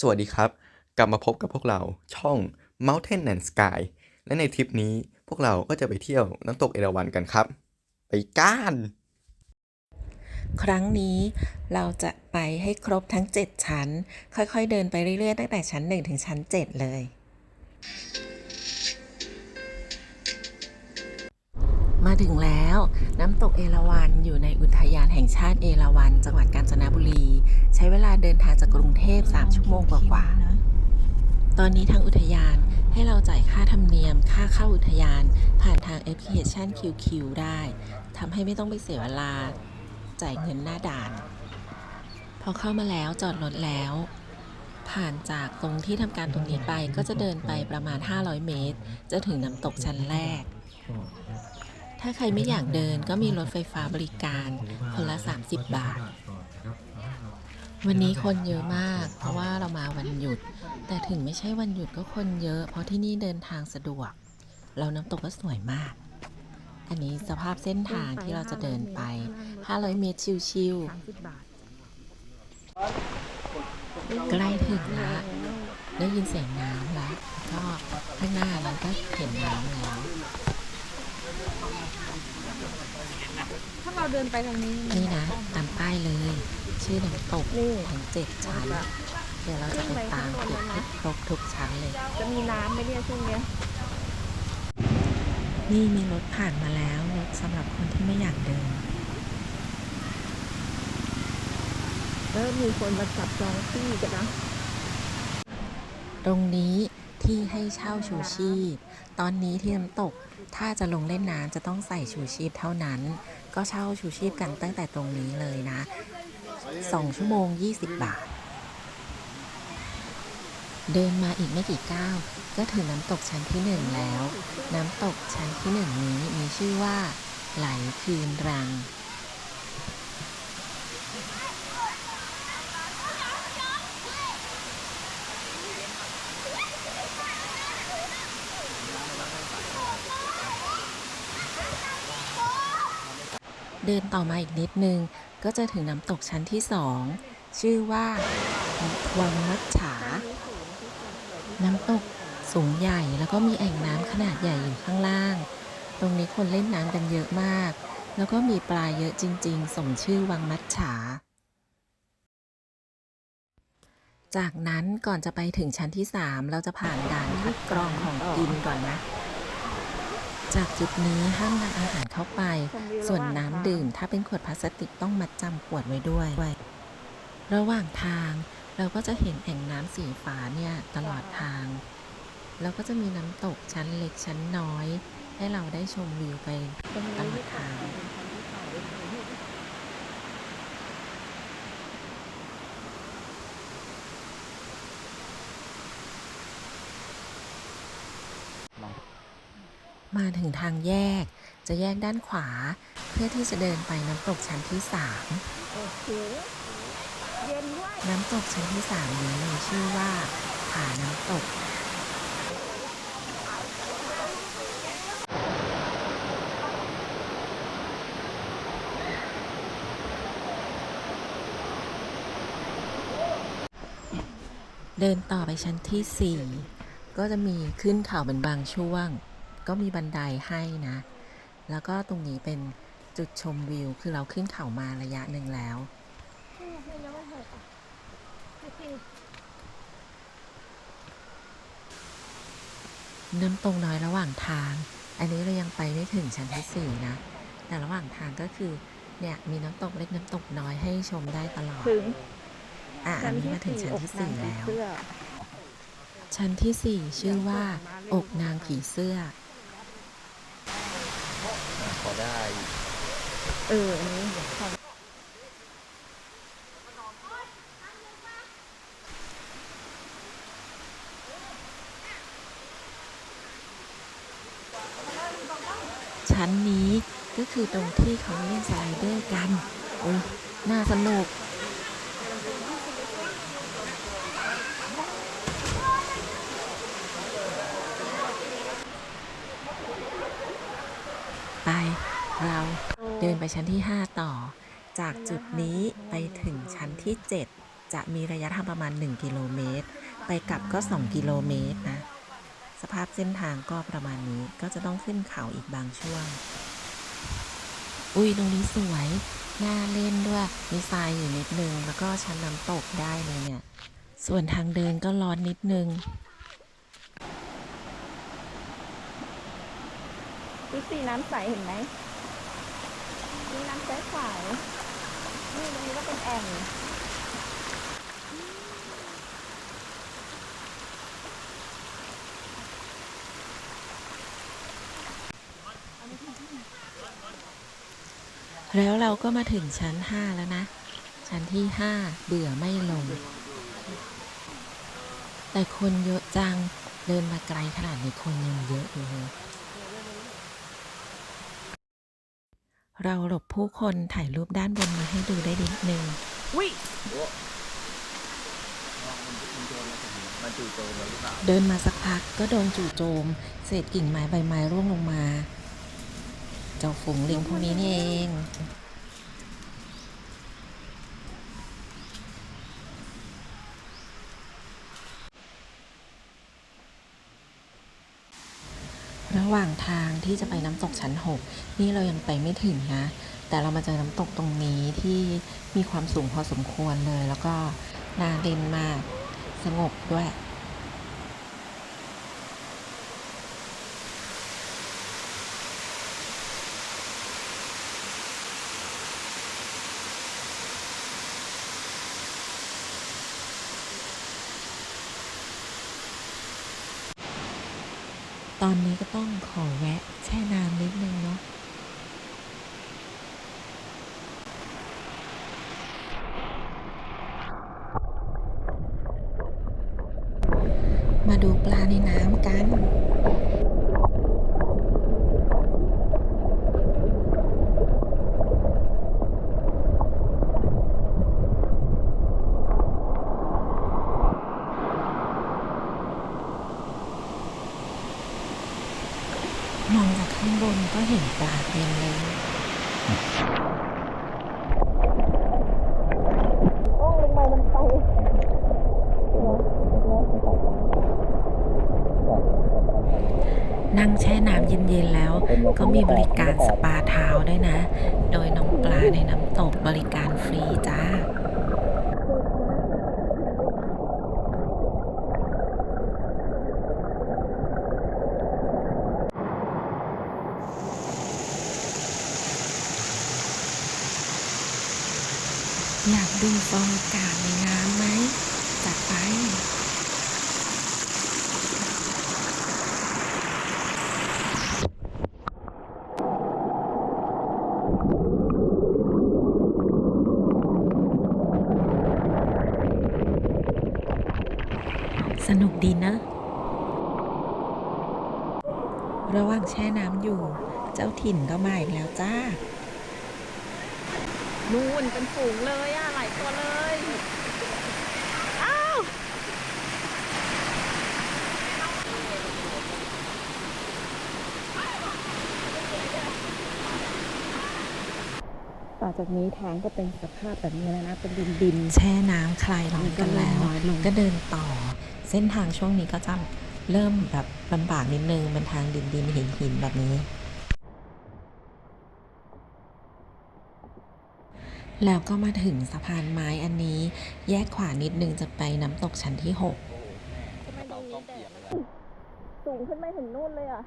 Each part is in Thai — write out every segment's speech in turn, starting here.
สวัสดีครับ กลับมาพบกับพวกเราช่อง Mountain and Sky และในทริปนี้พวกเราก็จะไปเที่ยวน้ำตกเอราวัณกันครับ ไปก้าน ครั้งนี้เราจะไปให้ครบทั้ง 7 ชั้น ค่อยๆเดินไปเรื่อยๆ ตั้งแต่ชั้น 1 ถึงชั้น 7 เลย มาถึงแล้วน้ำตกเอราวัณอยู่ในอุทยานแห่งชาติเอราวัณจังหวัดกาญจนบุรี ใช้เวลาเดินทางจากกรุงเทพ 3 ชั่วโมงกว่าๆตอนนี้ทางอุทยานให้เราจ่ายค่าธรรมเนียม ค่าเข้าอุทยาน ผ่านทางแอปพลิเคชัน QQ ได้ทำให้ไม่ต้องไปเสียเวลา จ่ายเงินหน้าด่าน พอเข้ามาแล้วจอดรถแล้ว ผ่านจากตรงที่ทำการตรงนี้ไปก็จะเดินไปประมาณ 500 เมตร จะถึงน้ำตกชั้นแรก ถ้าใครไม่อยากเดินก็มีรถไฟฟ้าบริการคนละ 30 บาท วันนี้คนเยอะมาก เพราะว่าเรามาวันหยุด แต่ถึงไม่ใช่วันหยุดก็คนเยอะ เพราะที่นี่เดินทางสะดวก เราน้ำตกก็สวยมาก อันนี้สภาพเส้นทางที่เราจะเดินไป 500 เมตรชิวๆใกล้ถึงละได้ยินเสียงน้ำแล้ว ก็ข้างหน้าเราก็เห็นน้ำแล้ว ถ้า เราเดินไปทางนี้นี่นะตามป้ายเลย ชื่อน้ำตกนี่ทั้งเจ็ดชั้น เดี๋ยวเราจะไปตามเก็บให้ครบทุกชั้นเลย จะมีน้ำไหมเนี่ยช่วงเนี้ยนี่มีรถผ่านมาแล้วรถสำหรับคนที่ไม่อยากเดินเริ่มมีคนมาจับจองที่กันนะ ตรงนี้ที่ให้เช่าชูชีพ ตอนนี้ที่น้ำตกถ้าจะลงเล่นน้ำจะต้องใส่ชูชีพเท่านั้น ก็เช่าชูชีพกันตั้งแต่ตรงนี้เลยนะ 2 ชั่วโมง 20 บาท เดินมาอีกไม่กี่ก้าวก็ถึงน้ำตกชั้นที่หนึ่งแล้ว น้ำตกชั้นที่หนึ่งนี้มีชื่อว่า ไหลคืนรัง เดินต่อมาอีกนิดนึง ก็จะถึงน้ำตกชั้นที่สองชื่อว่าวังมัจฉา น้ำตกสูงใหญ่แล้วก็มีแอ่งน้ำขนาดใหญ่อยู่ข้างล่าง ตรงนี้คนเล่นน้ำกันเยอะมาก แล้วก็มีปลาเยอะจริง ๆ สมชื่อวังมัจฉา จากนั้นก่อนจะไปถึงชั้นที่ 3 เราจะผ่านด่านคัดกรองของกินก่อนนะ จากจุดนี้ห้ามนำอาหารเข้าไป ส่วนน้ำดื่มถ้าเป็นขวดพลาสติกต้องมัดจำขวดไว้ด้วย ระหว่างทางเราก็จะเห็นแอ่งน้ำสีฟ้าเนี่ยตลอดทาง แล้วก็จะมีน้ำตกชั้นเล็กชั้นน้อย ให้เราได้ชมวิวไปตลอดทาง มาถึงทางแยก จะแยกด้านขวา เพื่อที่จะเดินไปน้ำตกชั้นที่3โอ้โหเย็นด้วยน้ำตกชั้นที่3นี้มีชื่อว่าผาน้ำตกเดินต่อไปชั้นที่ 4 ก็จะมีขึ้นเขาเป็นบางช่วง ก็มีบันไดให้นะ แล้วก็ตรงนี้เป็นจุดชมวิว คือเราขึ้นเขามาระยะหนึ่งแล้วน้ำตรงน้อยระหว่างทาง อันนี้เรายังไปไม่ถึงชั้นที่สี่นะ แต่ระหว่างทางก็คือ เนี่ยมีน้ำตกเล็กน้ำตกน้อยให้ชมได้ตลอด ถึง อะอันนี้มาถึงชั้นที่สี่อกนางแล้วผีเสื้อชั้นที่สี่ชื่อว่า อกนางผีเสื้อพอ ได้ เอออันนี้ของชั้นนี้ก็คือตรงที่เขาเล่นสไลเดอร์กัน โอ้ยน่าสนุก ไป เราเดิน ไปชั้นที่ 5 ต่อ จากจุดนี้ไปถึงชั้นที่ 7 จะมีระยะทางประมาณ 1 กิโลเมตร ไปกลับก็ 2 กิโลเมตรนะ สภาพเส้นทางก็ประมาณนี้ก็จะต้องขึ้นเขาอีกบางช่วง อุ้ยตรงนี้สวย น่าเล่นด้วย มีทรายอยู่นิดนึง แล้วก็ชั้นน้ำตกได้เลยเนี่ย ส่วนทางเดินก็ร้อนนิดนึงดูสีน้ำใสเห็นไหม มีน้ำใสใสๆนี่ตรงนี้ก็เป็นแอ่งแล้วเราก็มาถึงชั้น 5 แล้วนะ ชั้นที่ 5 เบื่อไม่ลง แต่คนเยอะจัง เดินมาไกลขนาดนี้คนยังเยอะอยู่เลย เราหลบผู้คนถ่ายรูปด้านบนมาให้ดูได้นิดนึงเดินมาสักพักก็โดนจู่โจม เศษกิ่งไม้ใบไม้ร่วงลงมา เจ้าฝูงลิงพวกนี้นี่เอง หว่างทางที่จะไปน้ำตกชั้น 6 นี่เรายังไปไม่ถึงนะ แต่เรามาเจอน้ำตกตรงนี้ที่มีความสูงพอสมควรเลย แล้วก็น่าเล่นมาก สงบด้วย ตอนนี้ก็ต้องขอแวะแช่น้ำนิดนึงเนาะมาดูปลาในน้ำกัน มองจากข้างบนก็เห็นปลาเต็มเลย โอ้ลงไปมันไป นั่งแช่น้ำเย็นๆแล้ว ก็มีบริการสปาเท้าด้วยนะ โดยน้องปลาในน้ำตกบริการฟรีจ้าอยากดูฟองอากาศในน้ำไหมจัดไป สนุกดีนะ ระหว่างแช่น้ำอยู่ เจ้าถิ่นก็มาอีกแล้วจ้า นู่นเป็นฝูงเลยอะหลายตัวเลย อ้าว ต่อจากนี้ทางก็เป็นสภาพแบบนี้แล้วนะ เป็นดินดินแช่น้ำคลายร้อนกันแล้วน้อยลงก็เดินต่อ เส้นทางช่วงนี้ก็จะเริ่มแบบลำบากนิดนึงเป็นทางดินดินหินหินแบบนี้ แล้วก็มาถึงสะพานไม้อันนี้ แยกขวานิดนึงจะไปน้ำตกชั้นที่ทำไมตรงนี้แดดสูงขึ้นไปถึงนู่นเลยอะ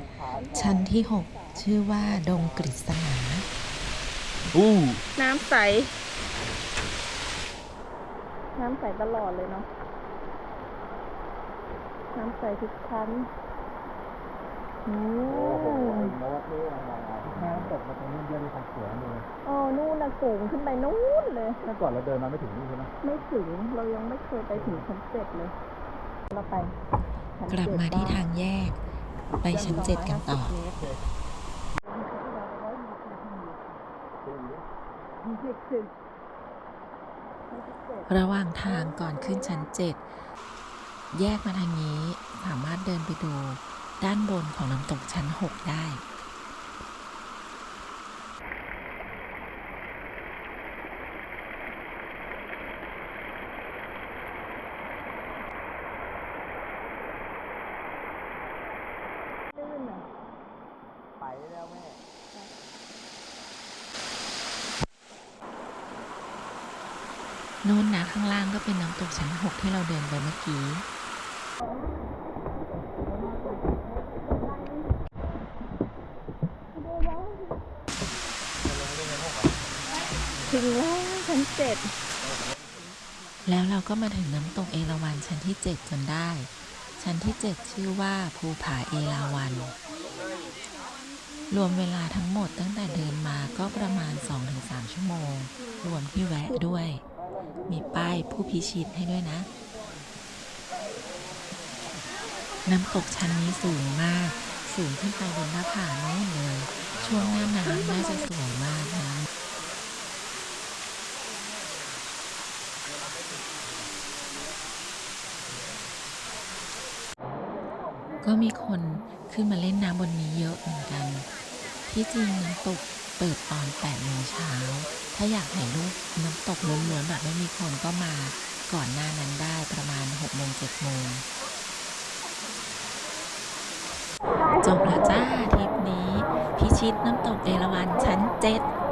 6ชั้นที่ 6 ชื่อว่าดงกฤษณา น้ำใส น้ำใสตลอดเลยเนาะ น้ำใสทุกชั้นโอ้น้ำตกมาตรงนี้เยอะดีของสวยเลยโอ้นู่นน่ะสูงขึ้นไปนู่นเลยเมื่อก่อนเราเดินมาไม่ถึงนี่ใช่ไหมไม่ถึง เรายังไม่เคยไปถึงชั้นเจ็ดเลย เราไปชั้นกลับมาเจ็ดที่ทางแยก ไปชั้น7กันต่อ ระหว่างทางก่อนขึ้นชั้นเจ็ดแยกมาทางนี้สามารถเดินไปดูด้านบนของน้ำตกชั้น 6 ได้ นู่นนะข้างล่างก็เป็นน้ำตกชั้นหกที่เราเดินไปเมื่อกี้ ถึงแล้วชั้นเจ็ดแล้วเราก็มาถึงน้ำตกเอราวัณชั้นที่7จนได้ ชั้นที่7ชื่อว่าภูผาเอราวัณรวมเวลาทั้งหมดตั้งแต่เดินมาก็ประมาณ 2-3 ชั่วโมง รวมที่แวะด้วย มีป้ายผู้พิชิตให้ด้วยนะ น้ำตกชั้นนี้สูงมาก สูงขึ้นไปบนหน้าผาโน้นเลย ช่วงหน้าน้ำน่าจะสวยมากนะก็มีคนขึ้นมาเล่นน้ำบนนี้เยอะเหมือนกัน ที่จริงน้ำตกเปิดตอน8โมงเช้า ถ้าอยากถ่ายรูปน้ำตกล้วนๆแบบไม่มีคนก็มาก่อนหน้านั้นได้ประมาณ6โมง7โมงจบแล้วจ้าทริปนี้ พิชิตน้ำตกเอราวัณชั้น 7